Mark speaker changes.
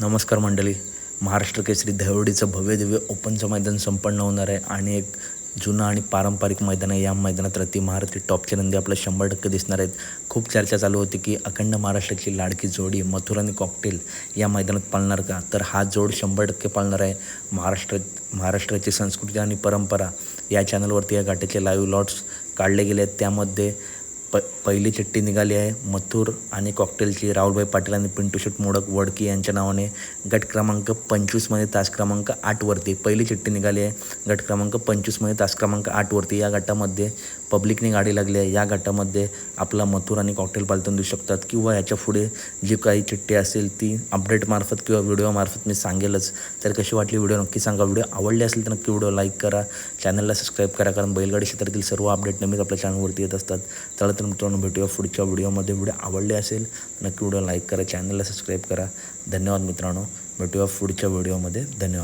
Speaker 1: नमस्कार मंडळी. महाराष्ट्र केसरी दहिवडीचं भव्य दिव्य ओपनचं मैदान संपन्न होणार आहे आणि एक जुनं आणि पारंपरिक मैदान आहे. या मैदानात रती महारथी टॉपचे नंदी आपल्या शंभर टक्के दिसणार आहेत. खूप चर्चा चालू होती की अखंड महाराष्ट्राची लाडकी जोडी मथुर आणि कॉकटेल या मैदानात पाळणार का? तर हा जोड शंभर टक्के पाळणार आहे. महाराष्ट्र महाराष्ट्राची संस्कृती आणि परंपरा या चॅनलवरती या गाठीचे लाईव्ह लॉट्स काढले गेले आहेत. त्यामध्ये प पहिली चिठ्ठी निघाली आहे. मथुर आणि कॉकटेलची राहुलभाई पाटील आणि पिंटू शेट मोडक वडकी यांच्या नावाने गट क्रमांक पंचवीसमध्ये तास क्रमांक आठवरती पहिली चिठ्ठी निघाली आहे. गट क्रमांक पंचवीसमध्ये तास क्रमांक आठवरती या गटामध्ये पब्लिकने गाडी लागली आहे. या गटामध्ये आपला मथुर आणि कॉकटेल पालतून देऊ शकतात किंवा याच्यापुढे जी काही चिठ्ठी असेल ती अपडेटमार्फत किंवा व्हिडिओमार्फत मी सांगेलच. तर कशी वाटली व्हिडिओ नक्की सांगा. व्हिडिओ आवडली असेल तर नक्की व्हिडिओ लाईक करा. चॅनलला सबस्क्राईब करा कारण बैलगाडी क्षेत्रातील सर्व अपडेट नेहमीच आपल्या चॅनलवरती येत असतात. चला तर मित्रांनो भेटूया पुढच्या व्हिडिओमध्ये. व्हिडिओ आवडले असेल नक्की व्हिडिओ लाईक करा चॅनलला सबस्क्राईब करा. धन्यवाद मित्रांनो. भेटूया पुढच्या व्हिडिओमध्ये. धन्यवाद.